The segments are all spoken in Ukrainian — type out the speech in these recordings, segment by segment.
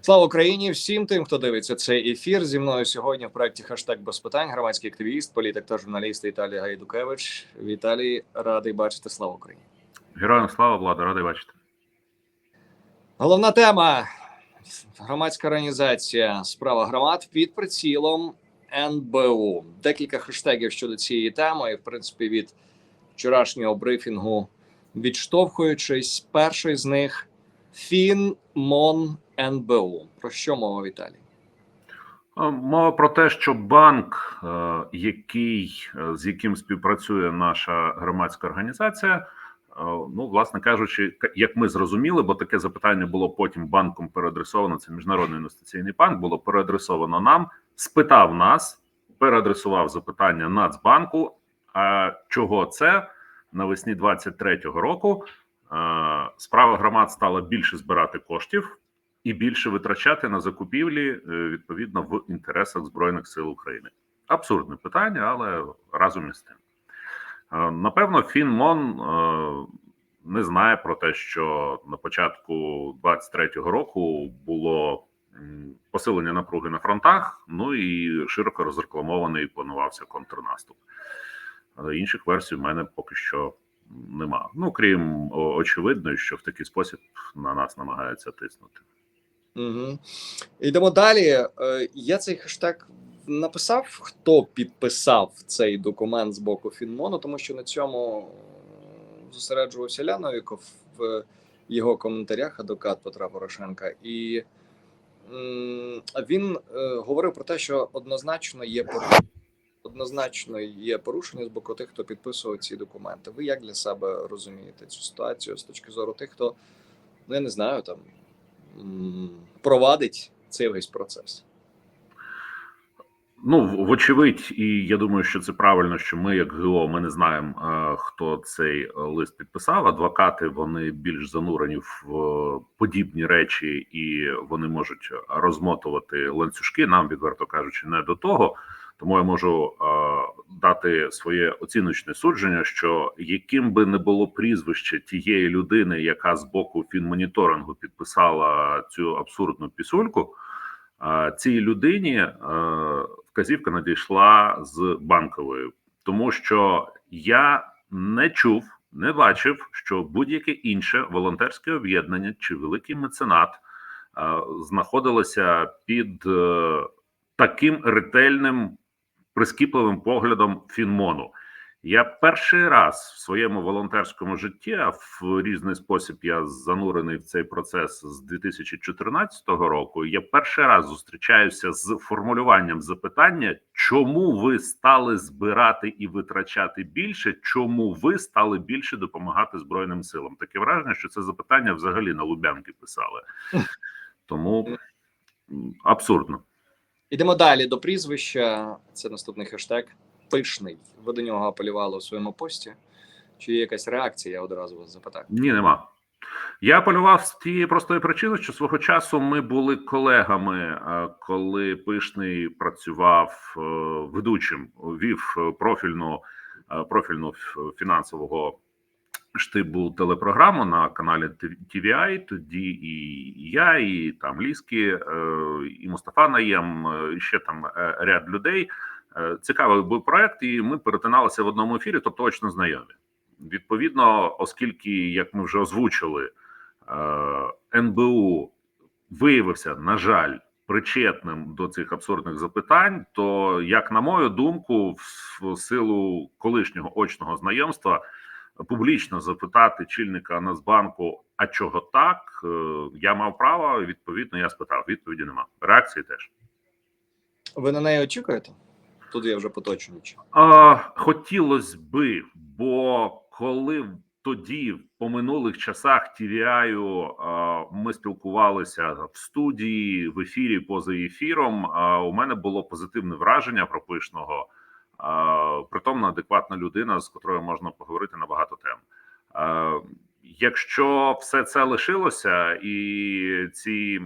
Слава Україні! Всім тим, хто дивиться цей ефір. Зі мною сьогодні в проєкті «Хештег без питань. Громадський активіст, політик та журналіст Віталій Гайдукевич. Віталій, радий бачити. Слава Україні! Героям слава влада, радий бачити. Головна тема громадська організація справа громад під прицілом НБУ. Декілька хештегів щодо цієї теми, і в принципі від вчорашнього брифінгу відштовхуючись, перший з них ФінМон НБУ. Про що мова Віталій? Мова про те, що банк, е, який е, з яким співпрацює наша громадська організація, е, ну власне кажучи, як ми зрозуміли, бо таке запитання було потім банком переадресовано. Це міжнародний інвестиційний банк, було переадресовано нам, спитав нас, переадресував запитання Нацбанку. А чого це навесні 23-го року? Справа громад стала більше збирати коштів і більше витрачати на закупівлі е, відповідно в інтересах збройних сил України. Абсурдне питання, але разом із тим. Е, Напевно, Фінмон е, не знає про те, що на початку 23-го року було посилення напруги на фронтах. Ну і широко розрекламований планувався контрнаступ. Інших версій в мене поки що нема. Ну крім очевидної, що в такий спосіб на нас намагаються тиснути. Угу. Йдемо далі. Е, Я цей хештег написав, хто підписав цей документ з боку Фінмону, тому що на цьому зосереджувався Ляновіков в його коментарях, адвокат Петра Порошенка, і він е, говорив про те, що однозначно є порушення. Однозначно є порушення з боку тих, хто підписував ці документи. Ви як для себе розумієте цю ситуацію з точки зору тих, хто ну я не знаю, там провадить цей весь процес. Ну, вочевидь, і я думаю, що це правильно, що ми, як ГО, ми не знаємо, е, хто цей е, лист підписав. Адвокати вони більш занурені в е, подібні речі, і вони можуть розмотувати ланцюжки. Нам, відверто кажучи, не до того. Тому я можу е, дати своє оціночне судження, що яким би не було прізвище тієї людини, яка з боку фінмоніторингу підписала цю абсурдну пісульку. А, Цій людині е, вказівка надійшла з банкової, тому що я не чув, не бачив, що будь-яке інше волонтерське об'єднання чи великий меценат е, знаходилося під е, таким ретельним прискіпливим поглядом Фінмону. Я перший раз в своєму волонтерському житті, а в різний спосіб я занурений в цей процес з 2014 року. Я перший раз зустрічаюся з формулюванням запитання, чому ви стали збирати і витрачати більше, чому ви стали більше допомагати Збройним силам? Таке враження, що це запитання взагалі на Лубянки писали. Тому абсурдно. Ідемо далі до прізвища. Це наступний хештег. Пишний. Ви до нього апелювали у своєму пості. Чи є якась реакція? Я одразу вас запитаю. Ні, нема. Я апелював з тієї простої причини, що свого часу ми були колегами, е, коли Пишний працював е, ведучим, вів е, профільну профільну фінансового штибу телепрограму на каналі TVI. Тоді і я, і там Ліски, е, і Мустафа Наєм, е, і ще там е, ряд людей. Цікавий був проект, і ми перетиналися в одному ефірі, тобто точно знайомі. Відповідно, оскільки, як ми вже озвучили, НБУ виявився, на жаль, причетним до цих абсурдних запитань, то, як на мою думку, в силу колишнього очного знайомства, публічно запитати чільника Нацбанку, а чого так, е, я мав право. Відповідно, я спитав. Відповіді нема. Реакції теж. Ви на неї очікуєте? Тут я вже поточнюючи. Хотілося би, бо коли тоді, по минулих часах а, ми спілкувалися в студії, в ефірі, поза ефіром. А, у мене було позитивне враження про пишного, притомна адекватна людина, з котрою можна поговорити на багато тем. Якщо все це лишилося, і ці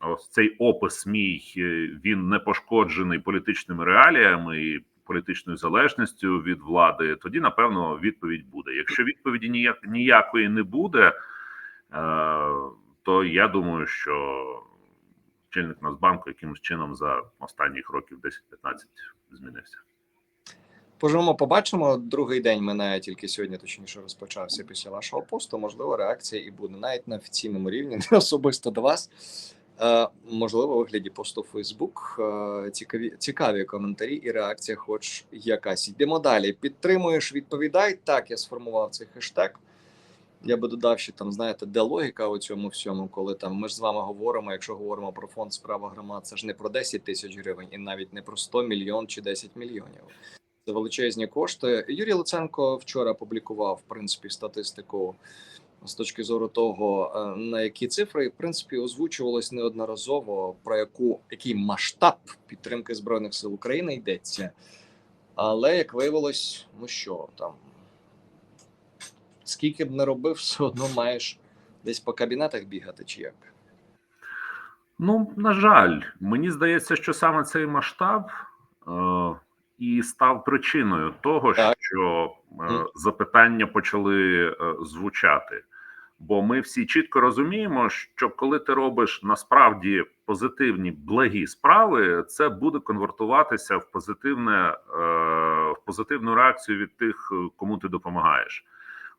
ось цей опис мій е, він не пошкоджений політичними реаліями і політичною залежністю від влади, тоді напевно відповідь буде. Якщо відповіді ніяк ніякої не буде, е, то я думаю, що очільник Нацбанку якимось чином за останніх років 10-15 змінився. Поживемо, побачимо. Другий день минає тільки сьогодні, точніше розпочався після вашого посту. Можливо, реакція і буде навіть на офіційному рівні, не особисто до вас. Е, можливо, у вигляді посту в Фейсбук. Цікаві, цікаві коментарі і реакція, хоч якась. Йдемо далі. Підтримуєш, відповідай. Так, я сформував цей хештег. Я би додав, що там, знаєте, де логіка у цьому всьому, коли там ми ж з вами говоримо, якщо говоримо про фонд справа громад, це ж не про 10 тисяч гривень і навіть не про 100 мільйон чи 10 мільйонів. Це величезні кошти. Юрій Луценко вчора публікував в принципі статистику з точки зору того, е, на які цифри в принципі озвучувалось неодноразово про яку який масштаб підтримки збройних сил України йдеться. Але як виявилось, ну що там скільки б не робив, все одно маєш десь по кабінетах бігати, чи як? Ну, на жаль, мені здається, що саме цей масштаб е, і став причиною того, Так. що е, запитання почали е, звучати. Бо ми всі чітко розуміємо, що коли ти робиш насправді позитивні благі справи, це буде конвертуватися в позитивне е, в позитивну реакцію від тих, е, кому ти допомагаєш.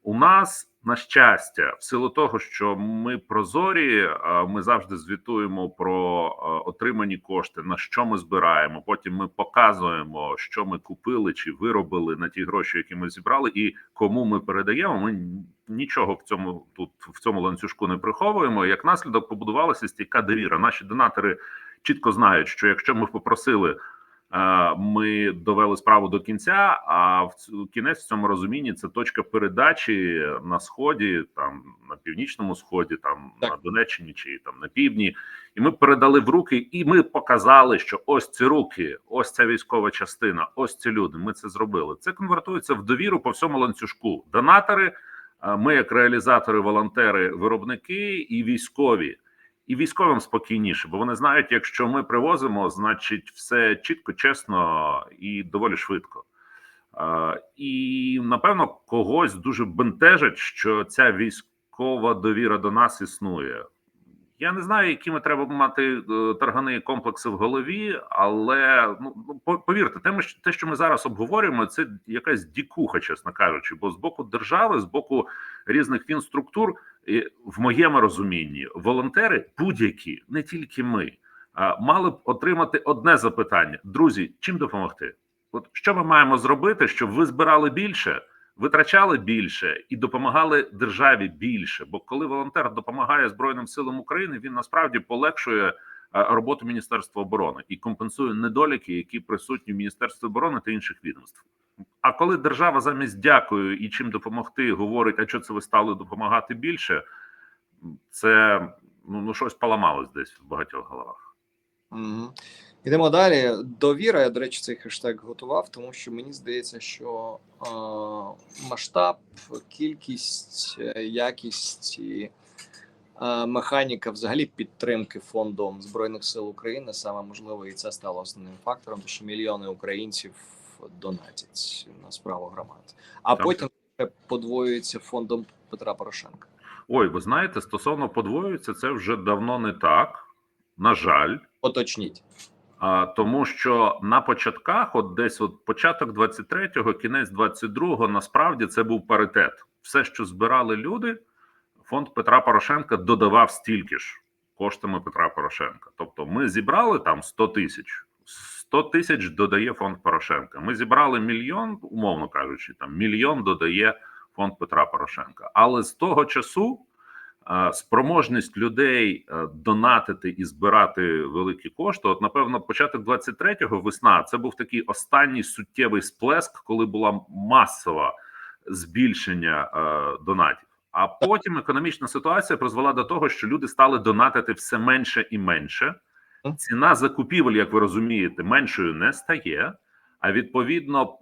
У нас на щастя, в силу того, що ми прозорі, ми завжди звітуємо про отримані кошти, на що ми збираємо. Потім ми показуємо, що ми купили чи виробили на ті гроші, які ми зібрали, і кому ми передаємо. Ми нічого в цьому тут в цьому ланцюжку не приховуємо. Як наслідок побудувалася стійка довіра. Наші донатори чітко знають, що якщо ми попросили. Е, Ми довели справу до кінця. А в кінець в цьому розумінні це точка передачі на сході, там на північному сході, там Так. на Донеччині чи там на півдні. І ми передали в руки, і ми показали, що ось ці руки, ось ця військова частина, ось ці люди. Ми це зробили. Це конвертується в довіру по всьому ланцюжку. Донатори, е, ми як реалізатори, волонтери, виробники і військові. І військовим спокійніше, бо вони знають, якщо ми привозимо, значить все чітко, чесно і доволі швидко. І напевно когось дуже бентежить, що ця військова довіра до нас існує. Я не знаю, якими треба мати е, таргани комплекси в голові, але ну ну, повірте, те, ми, те, що ми зараз обговорюємо, це якась дікуха, чесно кажучи. Бо з боку держави, з боку різних фінструктур, в моєму розумінні, волонтери будь-які, не тільки ми, мали б отримати одне запитання: друзі, чим допомогти? От що ми маємо зробити, щоб ви збирали більше, витрачали більше і допомагали державі більше? Бо коли волонтер допомагає Збройним силам України, він насправді полегшує роботу Міністерства оборони і компенсує недоліки, які присутні в Міністерстві оборони та інших відомств. А коли держава замість дякую і чим допомогти, говорить, а що це ви стали допомагати більше, це ну, ну щось поламалось десь в багатьох головах. Угу. Йдемо далі. Довіра. Я, до речі, цей хештег готував, тому що мені здається, що е, масштаб, кількість, якість і е, механіка взагалі підтримки фондом Збройних сил України саме можливо, і це стало основним фактором, тому що мільйони українців донатять на справу громад, а Так. потім подвоюється фондом Петра Порошенка. Ой, ви знаєте, стосовно подвоюється, це вже давно не так. На жаль, Поточніть. а, тому що на початках, от десь от початок 23-го, кінець 22-го, насправді це був паритет. Все, що збирали люди, фонд Петра Порошенка додавав стільки ж коштами Петра Порошенка. Тобто, ми зібрали там 100 тисяч. 100 тисяч додає фонд Порошенка. Ми зібрали мільйон, умовно кажучи, там мільйон додає фонд Петра Порошенка. Але з того часу е, спроможність людей е, донатити і збирати великі кошти. От, напевно, початок 23-го весна це був такий останній суттєвий сплеск, коли була масова збільшення е, донатів. А потім економічна ситуація призвела до того, що люди стали донатити все менше і менше. Ціна закупівель, як ви розумієте, меншою не стає. А відповідно,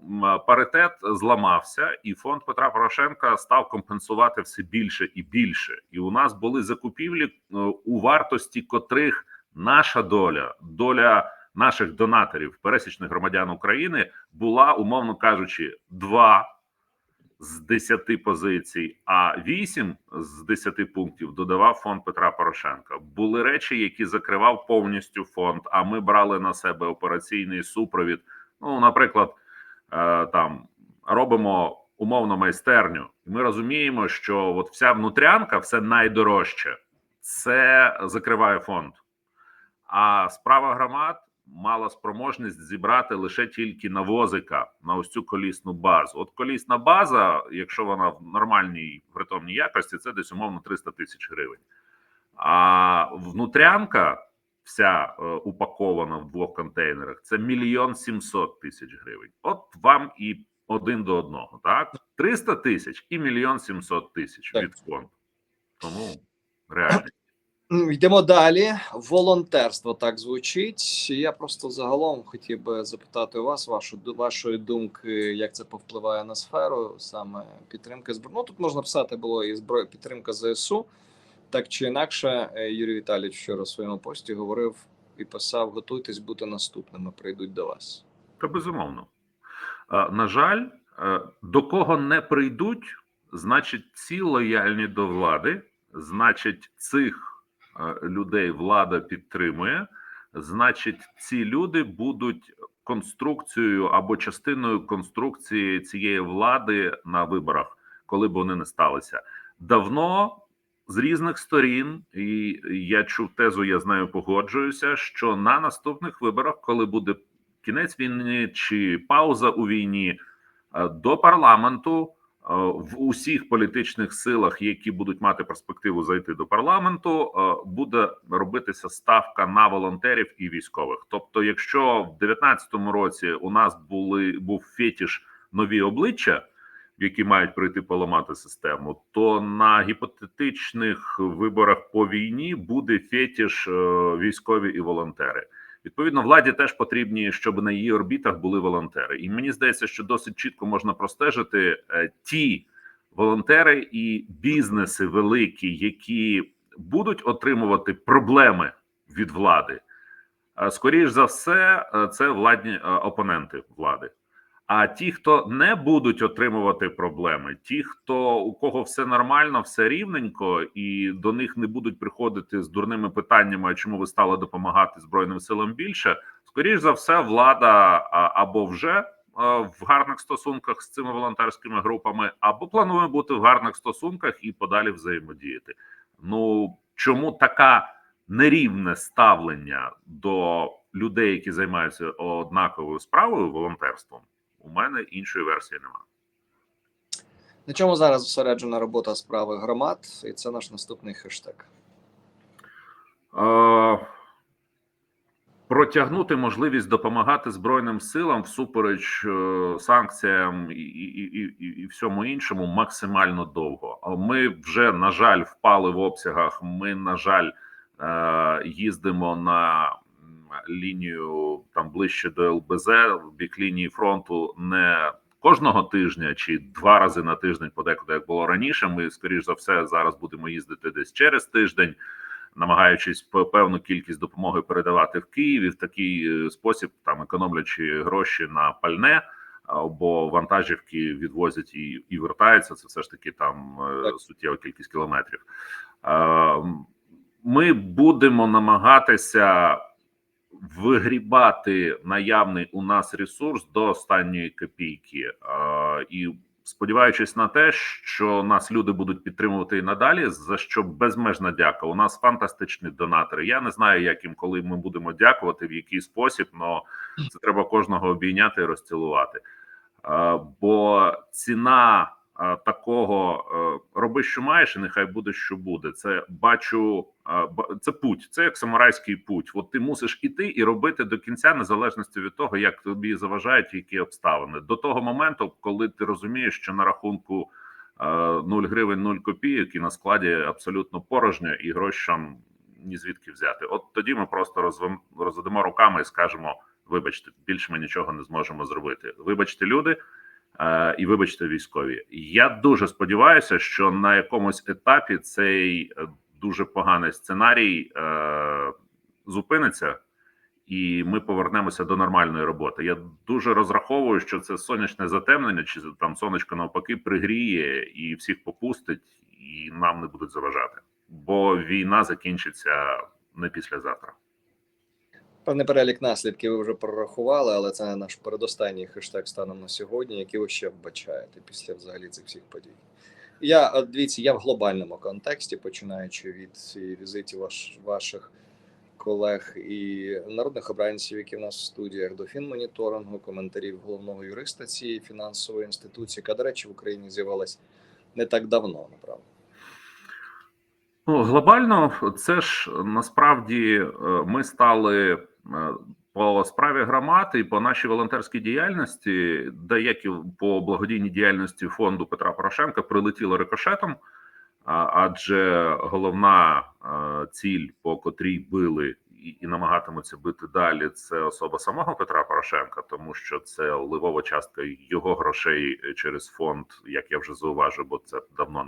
паритет зламався, і фонд Петра Порошенка став компенсувати все більше і більше. І у нас були закупівлі, е, у вартості котрих наша доля, доля наших донаторів, пересічних громадян України, була, умовно кажучи, два з 10 позицій, а 8 з 10 пунктів додавав фонд Петра Порошенка. Були речі, які закривав повністю фонд. А ми брали на себе операційний супровід. Ну, наприклад, е, там робимо умовно майстерню, ми розуміємо, що от вся внутрянка, все найдорожче, це закриває фонд. А справа громад мала спроможність зібрати лише тільки навозика на ось цю колісну базу. От колісна база, якщо вона в нормальній притомній якості, це десь умовно 300 тисяч гривень. А внутрянка, вся е, упакована в двох контейнерах, це мільйон сімсот тисяч гривень. От вам і один до одного, так? 300 тисяч і мільйон сімсот тисяч від фонду. Тому реально. Йдемо далі. Волонтерство так звучить. Я просто загалом хотів би запитати у вас вашу вашої думки, як це повпливає на сферу саме підтримки зброї. Ну тут можна писати було і зброї підтримка ЗСУ. Так чи інакше, е, Юрій Віталійович вчора в своєму пості говорив і писав: готуйтесь бути наступними, прийдуть до вас. Та безумовно. На жаль, е, до кого не прийдуть, значить, ці лояльні до влади, значить, цих людей влада підтримує, значить, ці люди будуть конструкцією або частиною конструкції цієї влади на виборах, коли б вони не сталися. Давно з різних сторін, і я чув тезу, я з нею погоджуюся, що на наступних виборах, коли буде кінець війни чи пауза у війні до парламенту в усіх політичних силах, які будуть мати перспективу зайти до парламенту, буде робитися ставка на волонтерів і військових. Тобто, якщо в 2019 році у нас були був фетіш нові обличчя. Які мають прийти поламати систему, то на гіпотетичних виборах по війні буде фетіш е, військові і волонтери. Відповідно, владі теж потрібні, щоб на її орбітах були волонтери. І мені здається, що досить чітко можна простежити е, ті волонтери і бізнеси великі, які будуть отримувати проблеми від влади. Скоріше за все, е, це владні е, опоненти влади. А ті, хто не будуть отримувати проблеми, ті, хто у кого все нормально, все рівненько, і до них не будуть приходити з дурними питаннями, чому ви стали допомагати збройним силам більше, скоріш за все, влада або вже е, в гарних стосунках з цими волонтерськими групами, або планує бути в гарних стосунках і подалі взаємодіяти. Ну чому така нерівне ставлення до людей, які займаються однаковою справою волонтерством? У мене іншої версії немає. На чому зараз зосереджена робота справи громад, і це наш наступний хештег. Е, протягнути можливість допомагати Збройним силам всупереч е, санкціям і, і, і, і, всьому іншому максимально довго. Ми вже, на жаль, впали в обсягах. Ми, на жаль, е, їздимо на лінію там ближче до ЛБЗ, в бік лінії фронту не кожного тижня чи два рази на тиждень, подекуди як було раніше. Ми скоріш за все зараз будемо їздити десь через тиждень намагаючись певну кількість допомоги передавати в Київ і в такий е, спосіб, там економлячи гроші на пальне, а, бо вантажівки відвозять і, і вертаються. Це все ж таки там е, Так. суттєва кількість кілометрів. А, Ми будемо намагатися вигрібати наявний у нас ресурс до останньої копійки. І сподіваючись на те, що нас люди будуть підтримувати і надалі, за що безмежна дяка. У нас фантастичні донатори. Я не знаю, як їм, коли ми будемо дякувати, в який спосіб, але це треба кожного обійняти і розцілувати. Бо ціна такого е, роби, що маєш, і нехай буде, що буде. Це бачу, е, це путь, це як самурайський путь. От ти мусиш іти і робити до кінця, незалежності від того, як тобі заважають які обставини. До того моменту, коли ти розумієш, що на рахунку е, 0 гривень, 0 копійок і на складі абсолютно порожньо, і грошам ні звідки взяти. От тоді ми просто розвем- розведемо руками і скажемо: вибачте, більше ми нічого не зможемо зробити. Вибачте, люди. Е, І вибачте, військові. Я дуже сподіваюся, що на якомусь етапі цей е, дуже поганий сценарій е, зупиниться, і ми повернемося до нормальної роботи. Я дуже розраховую, що це сонячне затемнення, чи там сонечко навпаки пригріє і всіх попустить, і нам не будуть заважати, бо війна закінчиться не післязавтра. Певний перелік наслідків ви вже прорахували, але це наш передостанній хештег станом на сьогодні, який ви ще вбачаєте після взагалі цих всіх подій. Я от дивіться, я в глобальному контексті, починаючи від візитів ваш, ваших колег і народних обранців, які в нас в студіях до фінмоніторингу, коментарів головного юриста цієї фінансової інституції, яка, до речі, в Україні з'явилась не так давно, направду. Ну, глобально, це ж насправді е, ми стали е, по справі громад і по нашій волонтерській діяльності, де як і по благодійній діяльності фонду Петра Порошенка прилетіло рикошетом, адже головна е, ціль, по котрій били і, намагатимуться бити далі, це особа самого Петра Порошенка, тому що це ливова частка його грошей через фонд, як я вже зауважив, бо це давно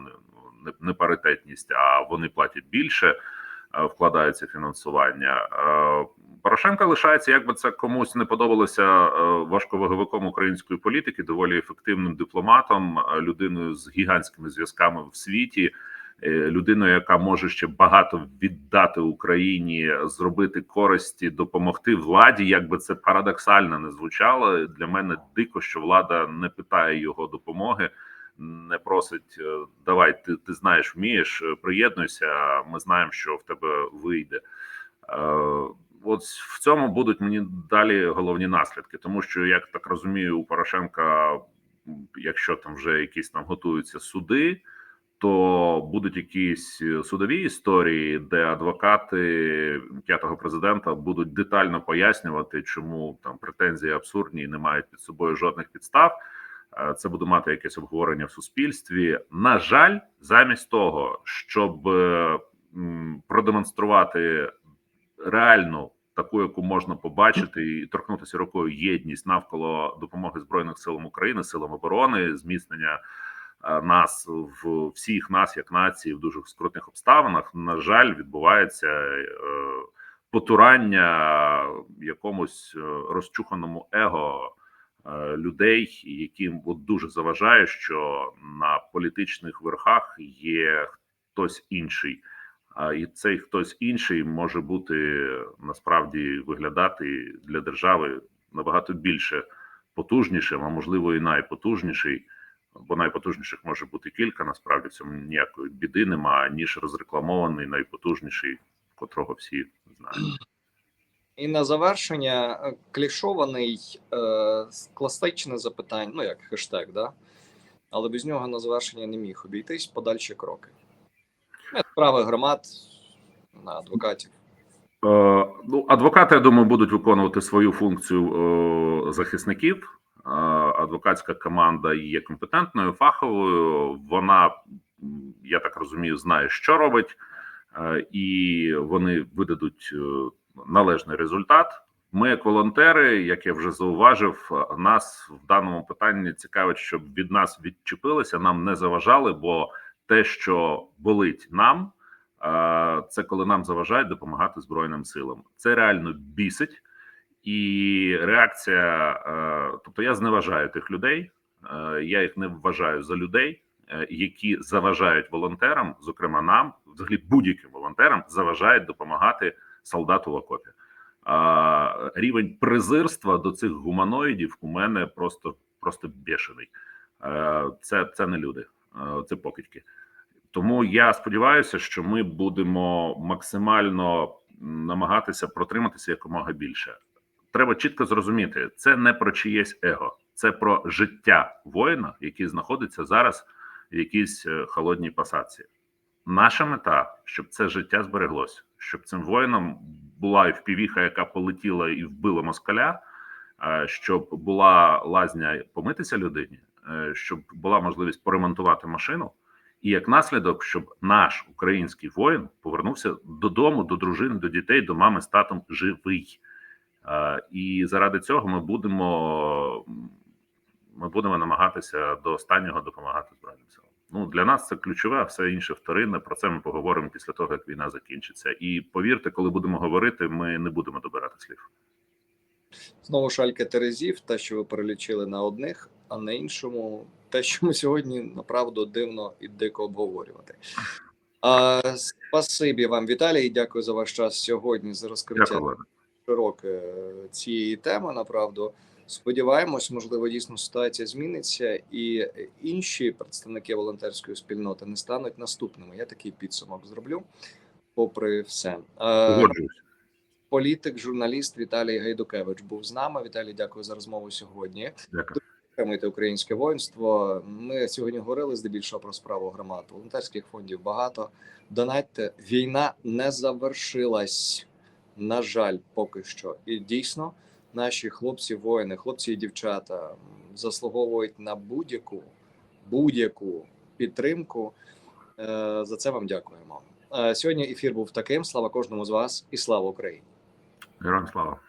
не, паритетність, а вони платять більше, е, вкладається фінансування. Е, Порошенко лишається, як би це комусь не подобалося е, важковаговиком української політики, доволі ефективним дипломатом, е, людиною з гігантськими зв'язками в світі, е, людиною, яка може ще багато віддати Україні, зробити користі, допомогти владі. Як би це парадоксально не звучало для мене дико, що влада не питає його допомоги. Не просить е, давай, ти, ти знаєш, вмієш, е, приєднуйся. Ми знаємо, що в тебе вийде. Е, От в цьому будуть мені далі головні наслідки, тому що як так розумію, у Порошенка, якщо там вже якісь там готуються суди, то будуть якісь судові історії, де адвокати п'ятого президента будуть детально пояснювати, чому там претензії абсурдні і не мають під собою жодних підстав. Це буде мати якесь обговорення в суспільстві. На жаль, замість того, щоб е, продемонструвати реальну таку, яку можна побачити і торкнутися рукою єдність навколо допомоги збройних силам України, силам оборони, зміцнення е, нас в всіх нас як нації в дуже скрутних обставинах. На жаль, відбувається е, потурання якомусь розчуханому его людей, яким от дуже заважає, що на політичних верхах є хтось інший. А і цей хтось інший може бути насправді виглядати для держави набагато більше потужнішим, а можливо і найпотужніший. Бо найпотужніших може бути кілька. Насправді в цьому ніякої біди нема, ніж розрекламований найпотужніший, котрого всі знають. І на завершення е, клішований е, класичне запитання, ну як хештег, да? але без нього на завершення не міг обійтись подальші кроки. Е, Справи громад на адвокатів. Е, ну, адвокати, я думаю, будуть виконувати свою функцію е, захисників. Е, адвокатська команда є компетентною, фаховою. Вона, я так розумію, знає, що робить, е, і вони видадуть належний результат. Ми, як волонтери, як я вже зауважив, нас в даному питанні цікавить, щоб від нас відчепилися, нам не заважали, бо те, що болить нам, е, це коли нам заважають допомагати Збройним силам. Це реально бісить, і реакція. е, Тобто, я зневажаю тих людей, е, я їх не вважаю за людей, які заважають волонтерам, зокрема нам, взагалі будь-яким волонтерам, заважають допомагати солдату в окопі. А, рівень презирства до цих гуманоїдів у мене просто просто бешений. Е, Це, це не люди, е, це покидьки. Тому я сподіваюся, що ми будемо максимально намагатися протриматися якомога більше. Треба чітко зрозуміти, це не про чиєсь его, це про життя воїна, який знаходиться зараз в якійсь е, холодній посадці. Наша мета, щоб це життя збереглося, щоб цим воїнам була і впівіха, яка полетіла і вбила москаля, е, щоб була лазня помитися людині, е, щоб була можливість поремонтувати машину, і як наслідок, щоб наш український воїн повернувся додому, до дружини, до дітей, до мами з татом живий. Е, І заради цього ми будемо ми будемо намагатися до останнього допомагати збройним силам. Ну для нас це ключове, а все інше вторинне. Про це ми поговоримо після того, як війна закінчиться. І повірте, коли будемо говорити, ми не будемо добирати слів. Знову шальки Терезів, те, що ви перелічили на одних, а на іншому, те, що ми сьогодні направду дивно і дико обговорювати. А, спасибі вам, Віталій, дякую за ваш час сьогодні за розкриття широке е, цієї теми. Направду сподіваємось, можливо, дійсно ситуація зміниться, і інші представники волонтерської спільноти не стануть наступними. Я такий підсумок зроблю. Попри все, Е, політик, журналіст Віталій Гайдукевич був з нами. Віталій, дякую за розмову сьогодні. Дякую. Підтримуйте українське воїнство. Ми сьогодні говорили здебільшого про справу громад. Волонтерських фондів багато. Донатьте. Війна не завершилась. На жаль, поки що. І дійсно, наші хлопці, воїни, хлопці і дівчата заслуговують на будь-яку будь-яку підтримку. Е, За це вам дякуємо. Е, Сьогодні ефір був таким. Слава кожному з вас і слава Україні. Героям слава.